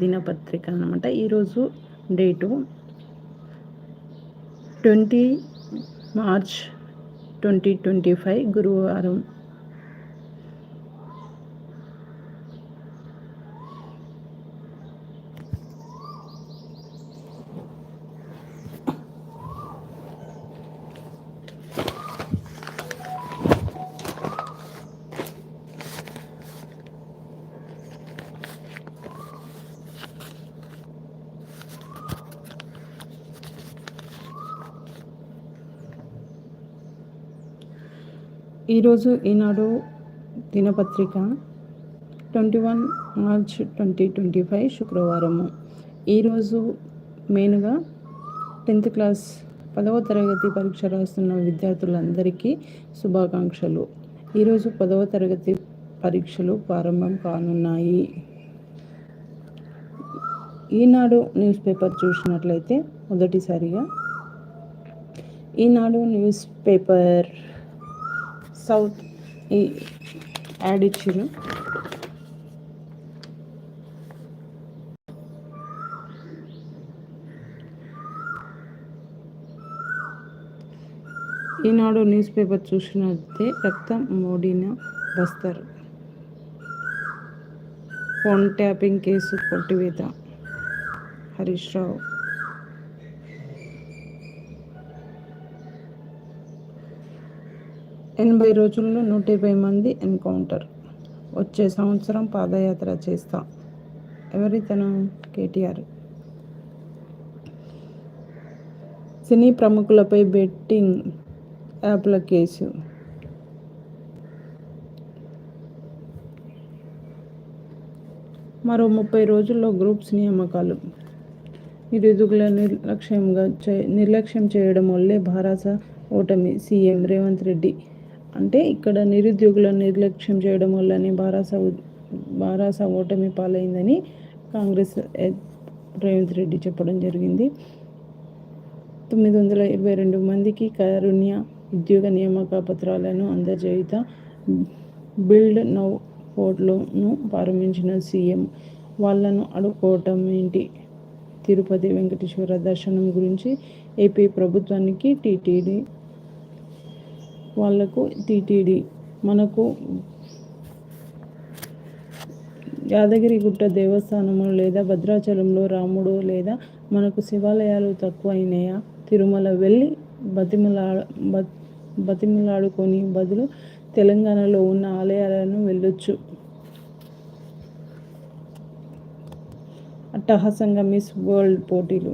దినపత్రిక అనమాట ఈరోజు date twenty March twenty twenty five గురువారం. ఈరోజు ఈనాడు దినపత్రిక twenty one March twenty twenty five శుక్రవారము. ఈరోజు మెయిన్గా టెన్త్ క్లాస్ పదవ తరగతి పరీక్ష రాస్తున్న విద్యార్థులందరికీ శుభాకాంక్షలు. ఈరోజు పదవ తరగతి పరీక్షలు ప్రారంభం కానున్నాయి. ఈనాడు న్యూస్ పేపర్ చూసినట్లయితే మొదటిసారిగా ఈనాడు న్యూస్ పేపర్ సౌత్ ఈ యాడ్ ఇచ్చారు ఈనాడు న్యూస్ పేపర్ చూసినట్టే రక్తం మోడిన బస్తర్. ఫోన్ ట్యాపింగ్ కేసు కొట్టివేత హరీష్ రావు. ఎనభై రోజుల్లో నూట ఇరవై మంది ఎన్కౌంటర్. వచ్చే సంవత్సరం పాదయాత్ర చేస్తా. ఎవరి తన? కేటీఆర్. సినీ ప్రముఖులపై బెట్టింగ్ యాప్ల కేసు. మరో ముప్పై రోజుల్లో గ్రూప్స్ నియామకాలు. నిరుద్యోగుల నిర్లక్ష్యంగా నిర్లక్ష్యం చేయడం వల్లే భారత ఓటమి సీఎం రేవంత్ రెడ్డి అంటే ఇక్కడ నిరుద్యోగులను నిర్లక్ష్యం చేయడం వల్లనే బారాస బారాస ఓటమి పాలైందని కాంగ్రెస్ రేవంత్ రెడ్డి చెప్పడం జరిగింది. తొమ్మిది వందల ఇరవై రెండు మందికి కారుణ్య ఉద్యోగ నియామక పత్రాలను అందజేయుత బిల్డ్ నౌ పోర్ట్లను ప్రారంభించిన సీఎం వాళ్ళను అడుక్కోవటం ఏంటి? తిరుపతి వెంకటేశ్వర దర్శనం గురించి ఏపీ ప్రభుత్వానికి టీటీడీ వాళ్ళకు టీటీడీ. మనకు యాదగిరిగుట్ట దేవస్థానము లేదా భద్రాచలంలో రాముడు లేదా మనకు శివాలయాలు తక్కువైనాయా? తిరుమల వెళ్ళి బతిమలా బతిమలాడుకొని బదులు తెలంగాణలో ఉన్న ఆలయాలను వెళ్ళొచ్చు. అట్టహాసంగా మిస్ వరల్డ్ పోటీలు.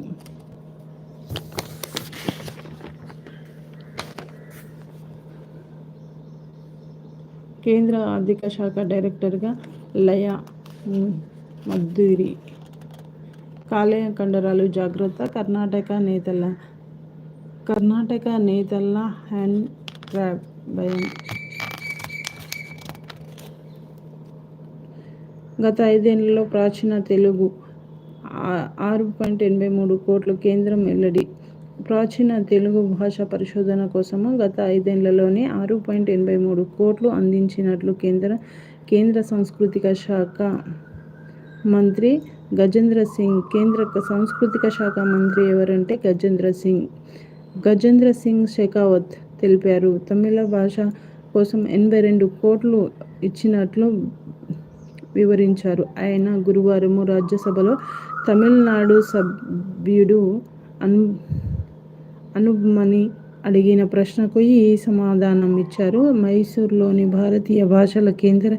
కేంద్ర ఆర్థిక శాఖ డైరెక్టర్గా లయ మద్దురి. కాలేయ కండరాలు జాగ్రత్త కర్ణాటక నేతల కర్ణాటక నేతల హ్యాండ్ ట్రాప్ భయం. గత ఐదేళ్ళలో ప్రాచీన తెలుగు ఆరు పాయింట్ ఎనభై మూడు కోట్లు కేంద్రం వెల్లడి. ప్రాచీన తెలుగు భాష పరిశోధన కోసము గత ఐదేళ్ళలోనే ఆరు పాయింట్ ఎనభై మూడు కోట్లు అందించినట్లు కేంద్ర కేంద్ర సాంస్కృతిక శాఖ మంత్రి గజేంద్ర సింగ్ కేంద్ర సాంస్కృతిక శాఖ మంత్రి ఎవరంటే గజేంద్ర సింగ్. గజేంద్ర సింగ్ షెకావత్ తెలిపారు. తమిళ భాష కోసం ఎనభై రెండు కోట్లు ఇచ్చినట్లు వివరించారు. ఆయన గురువారం రాజ్యసభలో తమిళనాడు సభ్యుడు అన్ అనుమని అడిగిన ప్రశ్నకు ఈ సమాధానం ఇచ్చారు. మైసూర్లోని భారతీయ భాషల కేంద్ర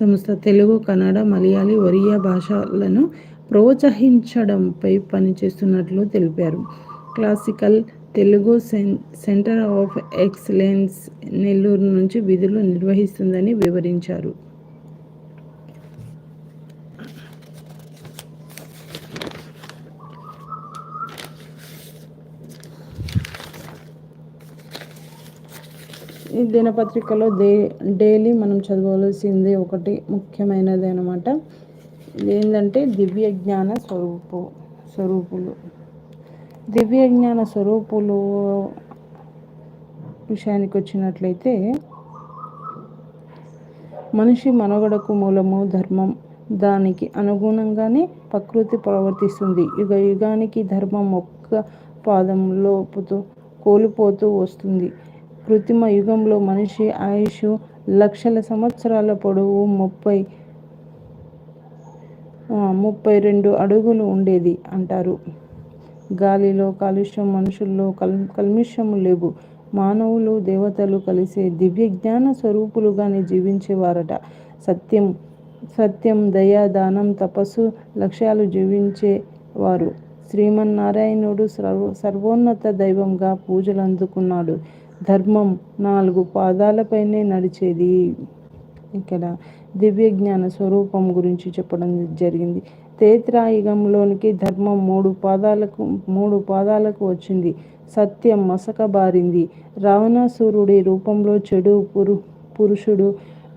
సంస్థ తెలుగు కన్నడ మలయాళీ ఒరియా భాషలను ప్రోత్సహించడంపై పనిచేస్తున్నట్లు తెలిపారు. Classical Telugu centre of excellence Nellore నుంచి విధులు నిర్వహిస్తుందని వివరించారు. ఈ దినపత్రికలో డే డైలీ మనం చదవలసింది ఒకటి ముఖ్యమైనది అనమాట ఏంటంటే దివ్య జ్ఞాన స్వరూపు స్వరూపులు. దివ్య జ్ఞాన స్వరూపులు విషయానికి వచ్చినట్లయితే మనిషి మనుగడకు మూలము ధర్మం. దానికి అనుగుణంగానే ప్రకృతి ప్రవర్తిస్తుంది. యుగ యుగానికి ధర్మం ఒక్క పాదంలో కోల్పోతూ వస్తుంది. కృత్రిమ యుగంలో మనిషి ఆయుష్ లక్షల సంవత్సరాల పొడవు ముప్పై ముప్పై రెండు అడుగులు ఉండేది అంటారు. గాలిలో కాలుష్యం మనుషుల్లో కల్ కల్మిషము లేవు. మానవులు దేవతలు కలిసే దివ్య జ్ఞాన స్వరూపులుగానే జీవించేవారట. సత్యం సత్యం దయ దానం తపస్సు లక్ష్యాలు జీవించేవారు. శ్రీమన్నారాయణుడు సర్వ సర్వోన్నత దైవంగా పూజలు అందుకున్నాడు ధర్మం నాలుగు పాదాలపైనే నడిచేది. ఇక్కడ దివ్య జ్ఞాన స్వరూపం గురించి చెప్పడం జరిగింది. తేత్రాయుగంలోనికి ధర్మం మూడు పాదాలకు మూడు పాదాలకు వచ్చింది. సత్యం మసకబారింది రావణాసురుడి రూపంలో చెడు పురు పురుషుడు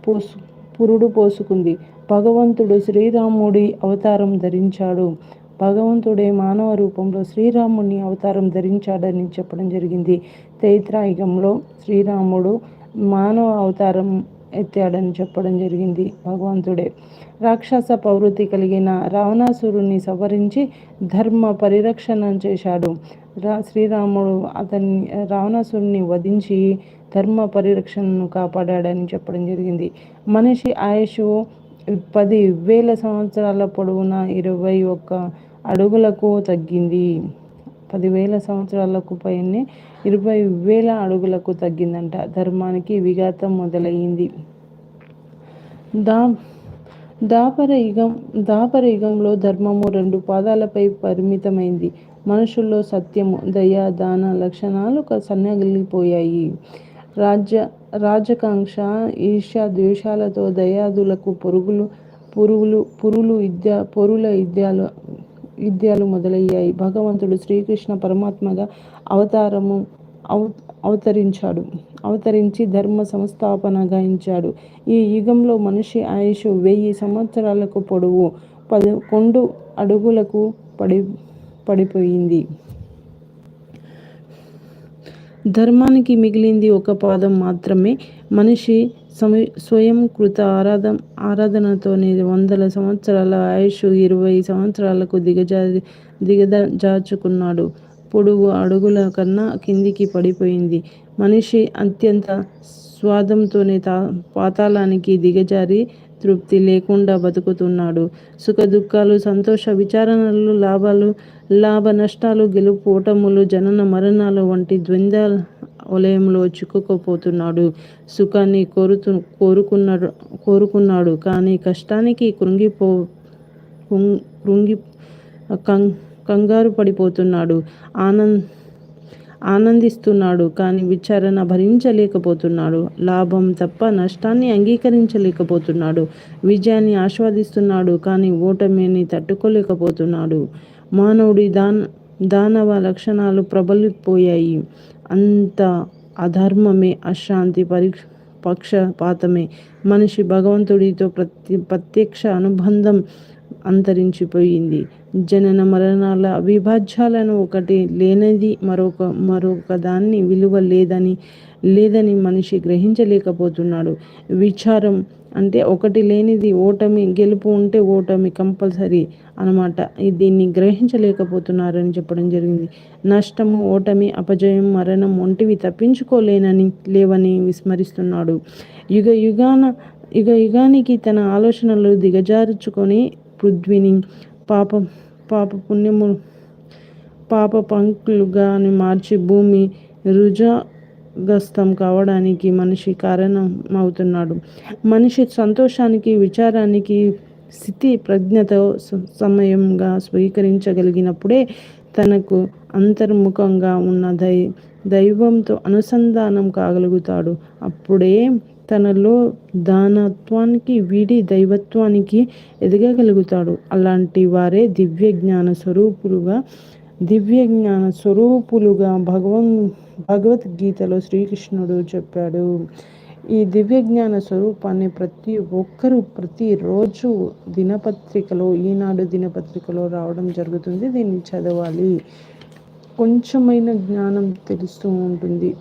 పోసు పురుడు పోసుకుంది. భగవంతుడు శ్రీరాముడి అవతారం ధరించాడు. భగవంతుడే మానవ రూపంలో శ్రీరాముని అవతారం ధరించాడని చెప్పడం జరిగింది. తైత్రాయుగంలో శ్రీరాముడు మానవ అవతారం ఎత్తాడని చెప్పడం జరిగింది భగవంతుడే. రాక్షస ప్రవృత్తి కలిగిన రావణాసురుని సవరించి ధర్మ పరిరక్షణ చేశాడు. రా శ్రీరాముడు అతన్ని రావణాసురుని వధించి ధర్మ పరిరక్షణను కాపాడాడని చెప్పడం జరిగింది. మనిషి ఆయుష్ పది వేల సంవత్సరాల పొడవున ఇరవై ఒక్క అడుగులకు తగ్గింది. పదివేల సంవత్సరాలకు పైనే ఇరవై వేల అడుగులకు తగ్గిందంట. ధర్మానికి విఘాతం మొదలయ్యింది దా దాపర యుగం దాపర యుగంలో ధర్మము రెండు పాదాలపై పరిమితమైంది. మనుషుల్లో సత్యము దయ దాన లక్షణాలు సన్నగిలిపోయాయి. రాజ్య రాజకాంక్ష ఈర్ష్య ద్వేషాలతో దయాదులకు పొరుగులు పురుగులు పురులు విద్య పొరుల విద్యాలు విద్యాలు మొదలయ్యాయి. భగవంతుడు శ్రీకృష్ణ పరమాత్మగా అవతారము అవ అవతరించాడు. అవతరించి ధర్మ సంస్థాపన గాయించాడు. ఈ యుగంలో మనిషి ఆయుష్ వెయ్యి సంవత్సరాలకు పొడవు పదకొండు అడుగులకు పడి పడిపోయింది. ధర్మానికి మిగిలింది ఒక పాదం మాత్రమే. మనిషి స్వయం కృత ఆరాధ ఆరాధనతోనే వందల సంవత్సరాల ఆయుష్ ఇరవై సంవత్సరాలకు దిగజా దిగజాచుకున్నాడు. పొడుగు అడుగుల కన్నా కిందికి పడిపోయింది. మనిషి అత్యంత స్వాదంతోనే తా పాతాళానికి దిగజారి తృప్తి లేకుండా బతుకుతున్నాడు. సుఖ దుఃఖాలు సంతోష విచారణలు లాభాలు లాభ నష్టాలు గెలుపు ఓటములు జనన మరణాలు వంటి ద్వంద్వ వలయంలో చిక్కుకుపోతున్నాడు. సుఖాన్ని కోరుతు కోరుకున్నాడు కోరుకున్నాడు. కానీ కష్టానికి కృంగిపో కృంగి కం కంగారు పడిపోతున్నాడు ఆనంద్ ఆనందిస్తున్నాడు కానీ విచారణ భరించలేకపోతున్నాడు. లాభం తప్ప నష్టాన్ని అంగీకరించలేకపోతున్నాడు. విజయాన్ని ఆస్వాదిస్తున్నాడు కానీ ఓటమిని తట్టుకోలేకపోతున్నాడు. మానవుడి దాన దానవ లక్షణాలు ప్రబలిపోయాయి. అంత అధర్మమే అశాంతి పరీక్ష పక్షపాతమే. మనిషి భగవంతుడితో ప్రతి ప్రత్యక్ష అనుబంధం అంతరించిపోయింది. జనన మరణాల అవిభాజ్యాలను ఒకటి లేనిది మరొక మరొక దాన్ని విలువ లేదని లేదని మనిషి గ్రహించలేకపోతున్నాడు. విచారం అంటే ఒకటి లేనిది ఓటమి గెలుపు ఉంటే ఓటమి కంపల్సరీ అనమాట దీన్ని గ్రహించలేకపోతున్నారని చెప్పడం జరిగింది. నష్టము ఓటమి అపజయం మరణం వంటివి తప్పించుకోలేనని లేవని విస్మరిస్తున్నాడు. యుగ యుగాన యుగ యుగానికి తన ఆలోచనలు దిగజార్చుకొని పృథ్వీని పాప పాప పుణ్యము పాప పంక్లుగా మార్చి భూమి రుజగస్తం కావడానికి మనిషి కారణం అవుతున్నాడు మనిషి సంతోషానికి విచారానికి స్థితి ప్రజ్ఞతో సమయంగా స్వీకరించగలిగినప్పుడే తనకు అంతర్ముఖంగా ఉన్న దై దైవంతో అనుసంధానం కాగలుగుతాడు. అప్పుడే తనలో దానత్వానికి వీడి దైవత్వానికి ఎదగగలుగుతాడు. అలాంటి వారే దివ్య జ్ఞాన స్వరూపులుగా దివ్య జ్ఞాన స్వరూపులుగా భగవన్ భగవద్గీతలో శ్రీకృష్ణుడు చెప్పాడు. ఈ దివ్య జ్ఞాన స్వరూపాన్ని ప్రతి ఒక్కరూ ప్రతిరోజు దినపత్రికలో ఈనాడు దినపత్రికలో రావడం జరుగుతుంది. దీన్ని చదవాలి. కొంచెమైన జ్ఞానం తెలుస్తూ ఉంటుంది.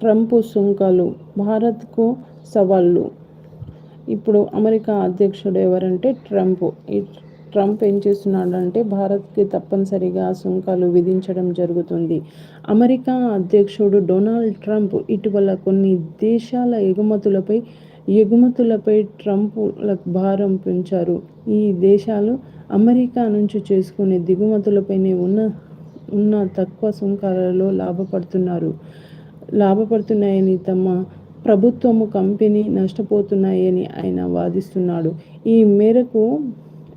ట్రంప్ సుంకాలు భారత్కు సవాళ్ళు ఇప్పుడు అమెరికా అధ్యక్షుడు ఎవరంటే ట్రంప్. ఈ ట్రంప్ ఏం చేస్తున్నాడంటే భారత్కి తప్పనిసరిగా సుంకాలు విధించడం జరుగుతుంది. అమెరికా అధ్యక్షుడు డొనాల్డ్ ట్రంప్ ఇటీవల కొన్ని దేశాల ఎగుమతులపై ఎగుమతులపై ట్రంప్ భారం పెంచారు. ఈ దేశాలు అమెరికా నుంచి చేసుకునే దిగుమతులపైనే ఉన్న ఉన్న తక్కువ సుంకాలలో లాభపడుతున్నారు. లాభపడుతున్నాయని తమ ప్రభుత్వము కంపెనీ నష్టపోతున్నాయని ఆయన వాదిస్తున్నాడు. ఈ మేరకు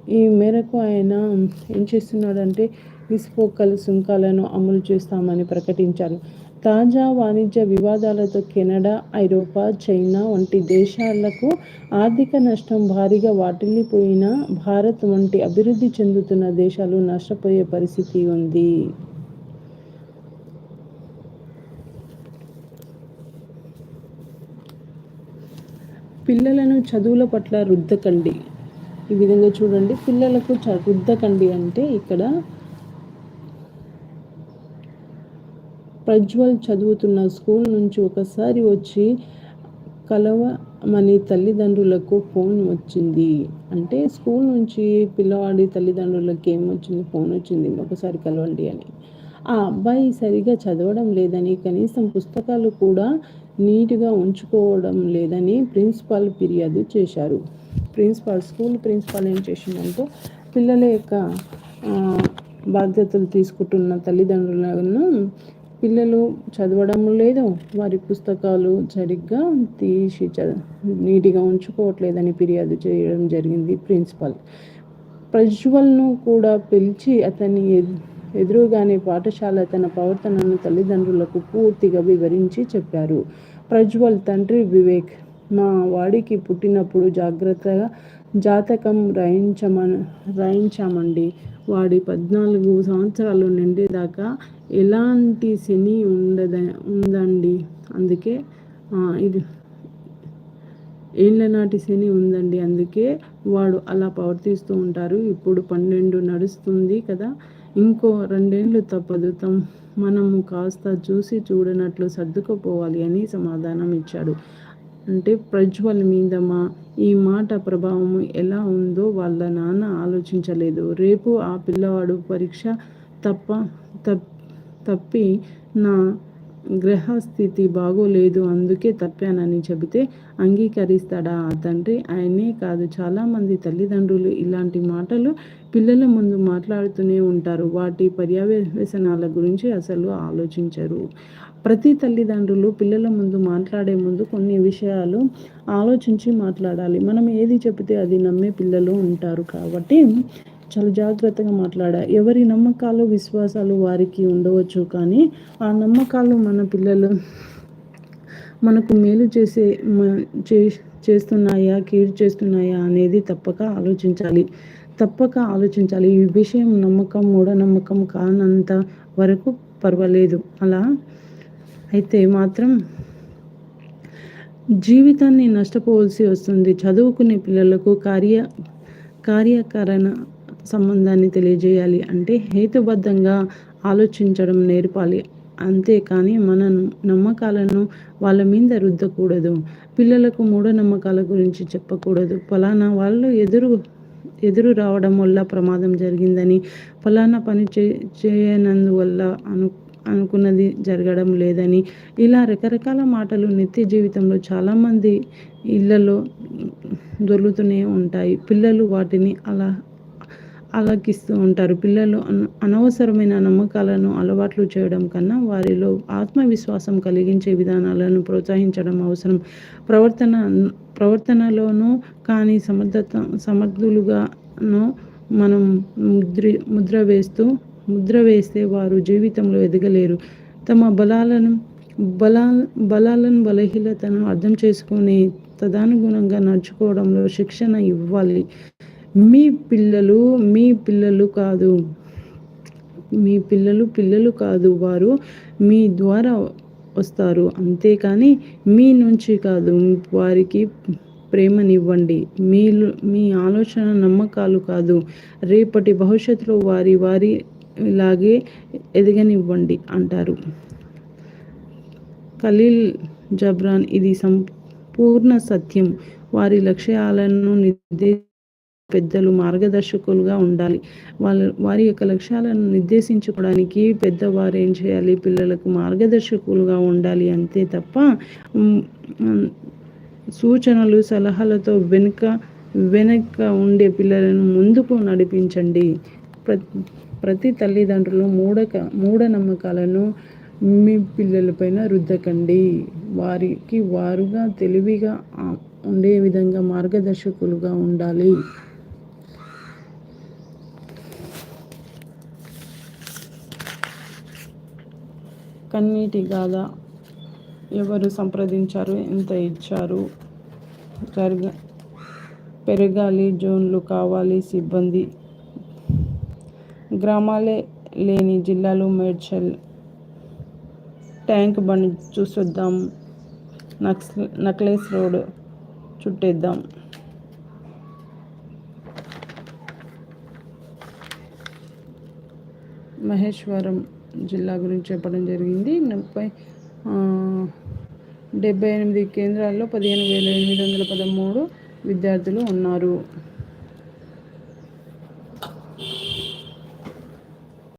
ఈ మేరకు ఆయన ఏం చేస్తున్నాడంటే విస్ఫోకల్ సుంకాలను అమలు చేస్తామని ప్రకటించారు. తాజా వాణిజ్య వివాదాలతో కెనడా ఐరోపా చైనా వంటి దేశాలకు ఆర్థిక నష్టం భారీగా వాటిల్లిపోయిన భారత్ వంటి అభివృద్ధి చెందుతున్న దేశాలు నష్టపోయే పరిస్థితి ఉంది. పిల్లలను చదువుల పట్ల రుద్దకండి. ఈ విధంగా చూడండి. పిల్లలకు చ రుద్దకండి అంటే ఇక్కడ ప్రజ్వల్ చదువుతున్న స్కూల్ నుంచి ఒకసారి వచ్చి కలవమని తల్లిదండ్రులకు ఫోన్ వచ్చింది. అంటే స్కూల్ నుంచి పిల్లవాడి తల్లిదండ్రులకు ఏమొచ్చింది ఫోన్ వచ్చింది. ఒకసారి కలవండి అని. ఆ అబ్బాయి సరిగా చదవడం లేదని కనీసం పుస్తకాలు కూడా నీట్గా ఉంచుకోవడం లేదని ప్రిన్సిపాల్ ఫిర్యాదు చేశారు. ప్రిన్సిపాల్ స్కూల్ ప్రిన్సిపాల్ ఏం చేసిందంటే పిల్లల యొక్క బాధ్యతలు తీసుకుంటున్న తల్లిదండ్రులను పిల్లలు చదవడం లేదు. వారి పుస్తకాలు సరిగ్గా తీసి చ నీట్గా ఉంచుకోవట్లేదని ఫిర్యాదు చేయడం జరిగింది ప్రిన్సిపల్. ప్రజ్వల్ను కూడా పిలిచి అతని ఎదురుగానే పాఠశాల తన ప్రవర్తనను తల్లిదండ్రులకు పూర్తిగా వివరించి చెప్పారు. ప్రజ్వల్ తండ్రి వివేక్ మా వాడికి పుట్టినప్పుడు జాగ్రత్తగా జాతకం రాయించమ రాయించామండి. వాడి పద్నాలుగు సంవత్సరాలు నిండేదాకా ఎలాంటి శని ఉండద ఉందండి? అందుకే ఇది ఏళ్ళ నాటి శని ఉందండి. అందుకే వాడు అలా ప్రవర్తిస్తూ ఉంటారు. ఇప్పుడు పన్నెండు నడుస్తుంది కదా. ఇంకో రెండేళ్ళు తప్పదు తమ్ మనము కాస్త చూసి చూడనట్లు సర్దుకుపోవాలి అని సమాధానం ఇచ్చాడు. అంటే ప్రజ్వల్ మీద మా ఈ మాట ప్రభావం ఎలా ఉందో వాళ్ళ నాన్న ఆలోచించలేదు. రేపు ఆ పిల్లవాడు పరీక్ష తప్ప తప్పి నా గ్రహస్థితి బాగోలేదు అందుకే తప్పానని చెబితే అంగీకరిస్తాడా? ఆ తండ్రి ఆయనే కాదు చాలామంది తల్లిదండ్రులు ఇలాంటి మాటలు పిల్లల ముందు మాట్లాడుతూనే ఉంటారు. వాటి పర్యవేశనాల గురించి అసలు ఆలోచించరు. ప్రతి తల్లిదండ్రులు పిల్లల ముందు మాట్లాడే ముందు కొన్ని విషయాలు ఆలోచించి మాట్లాడాలి. మనం ఏది చెబితే అది నమ్మే పిల్లలు ఉంటారు కాబట్టి చాలా జాగ్రత్తగా మాట్లాడా. ఎవరి నమ్మకాలు విశ్వాసాలు వారికి ఉండవచ్చు కానీ ఆ నమ్మకాలు మన పిల్లలు మనకు మేలు చేసే చేస్తున్నాయా కీడు చేస్తున్నాయా అనేది తప్పక ఆలోచించాలి. తప్పక ఆలోచించాలి. ఈ విషయం నమ్మకం మూఢనమ్మకం కానంత వరకు పర్వాలేదు. అలా అయితే మాత్రం జీవితాన్ని నష్టపోవలసి వస్తుంది. చదువుకునే పిల్లలకు కార్య కార్యకరణ సంబంధాన్ని తెలియజేయాలి అంటే హేతుబద్ధంగా ఆలోచించడం నేర్పాలి. అంతేకాని మన నమ్మకాలను వాళ్ళ మీద రుద్దకూడదు. పిల్లలకు మూఢనమ్మకాల గురించి చెప్పకూడదు. ఫలానా వాళ్ళు ఎదురు ఎదురు రావడం వల్ల ప్రమాదం జరిగిందని ఫలానా పని చే చేయనందువల్ల అను అనుకున్నది జరగడం లేదని ఇలా రకరకాల మాటలు నిత్య జీవితంలో చాలామంది ఇళ్ళలో దొరుకుతూనే ఉంటాయి. పిల్లలు వాటిని అలా ఆలకిస్తూ ఉంటారు. పిల్లలు అనవసరమైన నమ్మకాలను అలవాట్లు చేయడం కన్నా వారిలో ఆత్మవిశ్వాసం కలిగించే విధానాలను ప్రోత్సహించడం అవసరం. ప్రవర్తన ప్రవర్తనలోనూ కానీ సమర్థత సమర్థులుగానో మనం ముద్ర ముద్ర వేస్తూ ముద్ర వేస్తే వారు జీవితంలో ఎదగలేరు. తమ బలాలను బలా బలాలను బలహీనతను అర్థం చేసుకొని తదనుగుణంగా నడుచుకోవడంలో శిక్షణ ఇవ్వాలి. మీ పిల్లలు మీ పిల్లలు కాదు. మీ పిల్లలు పిల్లలు కాదు. వారు మీ ద్వారా వస్తారు. అంతేకాని మీ నుంచి కాదు. వారికి ప్రేమనివ్వండి. మీ మీ ఆలోచన నమ్మకాలు కాదు. రేపటి భవిష్యత్తులో వారి వారి ఇలాగే ఎదగనివ్వండి అంటారు. ఖలీల్ జబ్రాన్ ఇది సంపూర్ణ సత్యం. వారి లక్ష్యాలను నిర్దేశ పెద్దలు మార్గదర్శకులుగా ఉండాలి. వాళ్ళ వారి యొక్క లక్ష్యాలను నిర్దేశించుకోవడానికి పెద్దవారు ఏం చేయాలి? పిల్లలకు మార్గదర్శకులుగా ఉండాలి అంతే తప్ప సూచనలు సలహాలతో వెనుక వెనక ఉండే పిల్లలను ముందుకు నడిపించండి. ప్రతి తల్లిదండ్రులు మూఢక మూఢనమ్మకాలను మీ పిల్లలపైన రుద్దకండి. వారికి వారుగా తెలివిగా ఉండే విధంగా మార్గదర్శకులుగా ఉండాలి. కన్నీటి గాథ ఎవరు సంప్రదించారు? ఎంత ఇచ్చారు? జరగ పెరగాలి జోన్లు కావాలి సిబ్బంది. గ్రామాలే లేని జిల్లాలు మేడ్చల్. ట్యాంక్ బండ్ చూసొద్దాం. నక్స్ నక్లెస్ రోడ్ చుట్టేద్దాం. మహేశ్వరం జిల్లా గురించి చెప్పడం జరిగింది. ముప్పై డెబ్బై ఎనిమిది కేంద్రాల్లో పదిహేను వేల ఎనిమిది వందల పదమూడు విద్యార్థులు ఉన్నారు.